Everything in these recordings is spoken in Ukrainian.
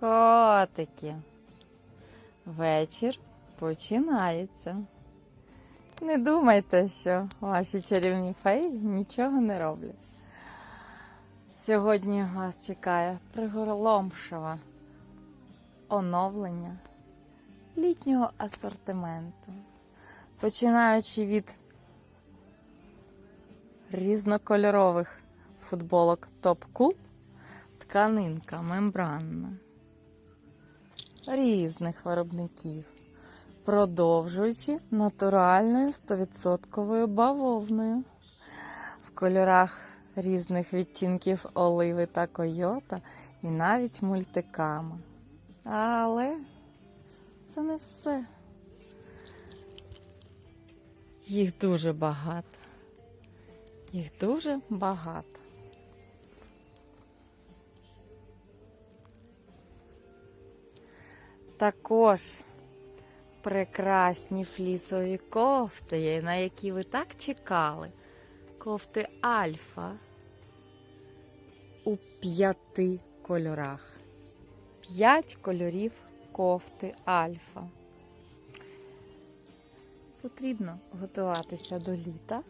Котики. Вечір починається. Не думайте, що ваші чарівні феї нічого не роблять. Сьогодні вас чекає приголомшиве оновлення літнього асортименту, починаючи від різнокольорових футболок Cool, тканинка мембранна різних виробників, продовжуючи натуральною 100% бавовною в кольорах різних відтінків оливи та койота і навіть мультиками. Але це не все. Їх дуже багато. Їх дуже багато. Також прекрасні флісові кофти, на які ви так чекали. Кофти Альфа у п'яти кольорах. П'ять кольорів кофти Альфа. Потрібно готуватися до літа,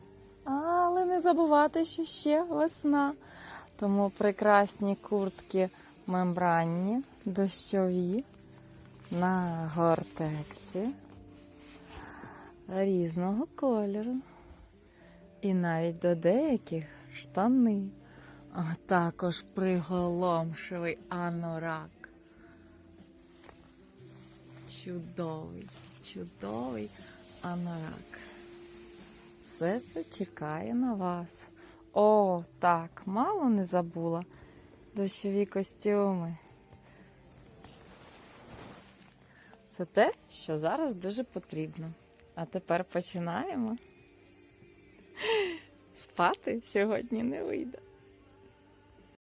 але не забувати, що ще весна. Тому прекрасні куртки мембранні, дощові на гортексі різного кольору. І навіть до деяких штани, а також приголомшивий анорак. Чудовий, чудовий анорак. Все це чекає на вас. О, так, мало не забула. Дощові костюми. Це те, що зараз дуже потрібно. А тепер починаємо. Спати сьогодні не вийде.